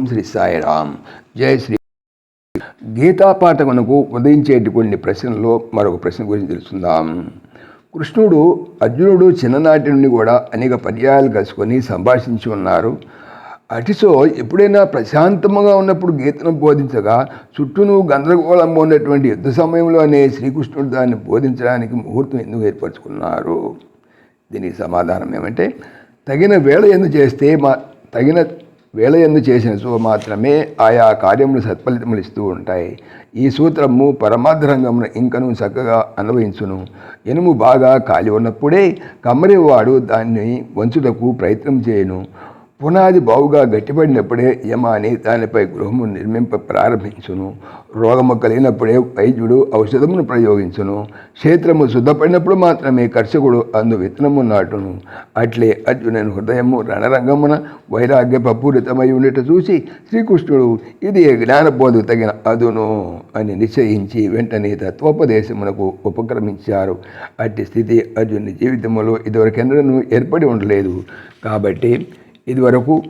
ఓం శ్రీ సాయిరామ్ జై శ్రీ గీతాపాఠకునకు ఉదయించేటి కొన్ని ప్రశ్నల్లో మరొక ప్రశ్న గురించి తెలుసుకుందాం. కృష్ణుడు అర్జునుడు చిన్ననాటి నుండి కూడా అనేక పర్యాయాలు కలుసుకొని సంభాషించి ఉన్నారు. అటిసో ఎప్పుడైనా ప్రశాంతముగా ఉన్నప్పుడు గీతను బోధించగా చుట్టూను గందరగోళంగా ఉన్నటువంటి యుద్ధ సమయంలోనే శ్రీకృష్ణుడు దాన్ని బోధించడానికి ముహూర్తం ఎందుకు ఏర్పరచుకున్నారు? దీనికి సమాధానం ఏమంటే తగిన వేళ ఎందు చేస్తే మా తగిన వేళయందు చేసిన సో మాత్రమే ఆయా కార్యములు సత్ఫలితములు ఇస్తూ ఉంటాయి. ఈ సూత్రము పరమార్థరంగమును ఇంకను చక్కగా అనుభవించును ఎనుము బాగా కాలి ఉన్నప్పుడే కమ్మరివాడు దాన్ని వంచుటకు ప్రయత్నం చేయను. పునాది బావుగా గట్టిపడినప్పుడే యమాని దానిపై గృహము నిర్మింప ప్రారంభించును. రోగము కలిగినప్పుడే వైద్యుడు ఔషధమును ప్రయోగించును. క్షేత్రము శుద్ధపడినప్పుడు మాత్రమే కర్షకుడు అందు విత్తనము నాటును. అట్లే అర్జునుని హృదయము రణరంగమున వైరాగ్య పపూరితమై ఉండేట చూసి శ్రీకృష్ణుడు ఇది జ్ఞానబోధకు తగిన అదును అని నిశ్చయించి వెంటనే తత్వోపదేశమునకు ఉపక్రమించారు. అట్టి స్థితి అర్జుని జీవితంలో ఇదివరకెన్నడను ఏర్పడి ఉండలేదు. కాబట్టి ఇదివరకు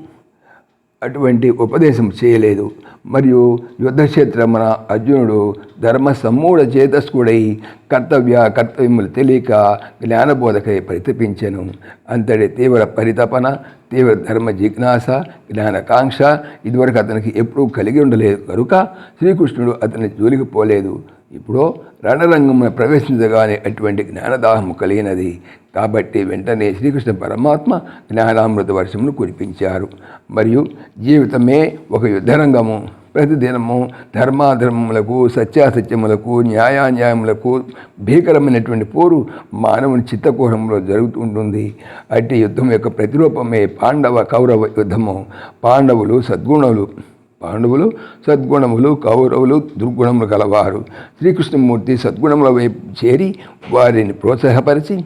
అటువంటి ఉపదేశం చేయలేదు. మరియు యుద్ధక్షేత్రమున అర్జునుడు ధర్మ సమ్మూఢ చేతస్కుడై కర్తవ్య కర్తవ్యములు తెలియక జ్ఞానబోధకై పరితపించెను. అంతటి తీవ్ర పరితపన తీవ్ర ధర్మ జిజ్ఞాస జ్ఞానకాంక్ష ఇదివరకు అతనికి ఎప్పుడూ కలిగి ఉండలేదు. కనుక శ్రీకృష్ణుడు అతని జోలికి పోలేదు. ఇప్పుడు రణరంగమున ప్రవేశించగానే అటువంటి జ్ఞానదాహము కలిగినది. కాబట్టి వెంటనే శ్రీకృష్ణ పరమాత్మ జ్ఞానామృత వర్షమును కురిపించారు. మరియు జీవితమే ఒక యుద్ధరంగము. ప్రతిదినము ధర్మాధర్మములకు సత్యాసత్యములకు న్యాయాన్యాయములకు భీకరమైనటువంటి పోరు మానవుని చిత్తకోహంలో జరుగుతుంటుంది. అట్టి యుద్ధం యొక్క ప్రతిరూపమే పాండవ కౌరవ యుద్ధము. పాండవులు సద్గుణులు పాండవులు సద్గుణములు కౌరవులు దుర్గుణములు గలవారు. శ్రీకృష్ణమూర్తి సద్గుణముల వైపు చేరి వారిని ప్రోత్సాహపరిచి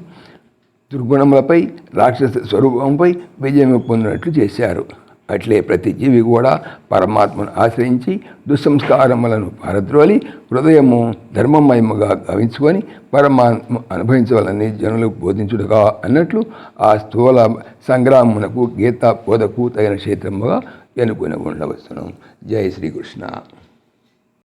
దుర్గుణములపై రాక్షస స్వరూపంపై విజయం పొందినట్లు చేశారు. అట్లే ప్రతి జీవి కూడా పరమాత్మను ఆశ్రయించి దుస్సంస్కారములను పారద్రోలి హృదయము ధర్మమయముగా గవించుకొని పరమాత్మ అనుభవించవాలని జనులకు బోధించుడుగా అన్నట్లు ఆ స్థూల సంగ్రామమునకు గీత బోధకు తగిన క్షేత్రముగా ఎన్నుకొని ఉండవచ్చును జై శ్రీకృష్ణ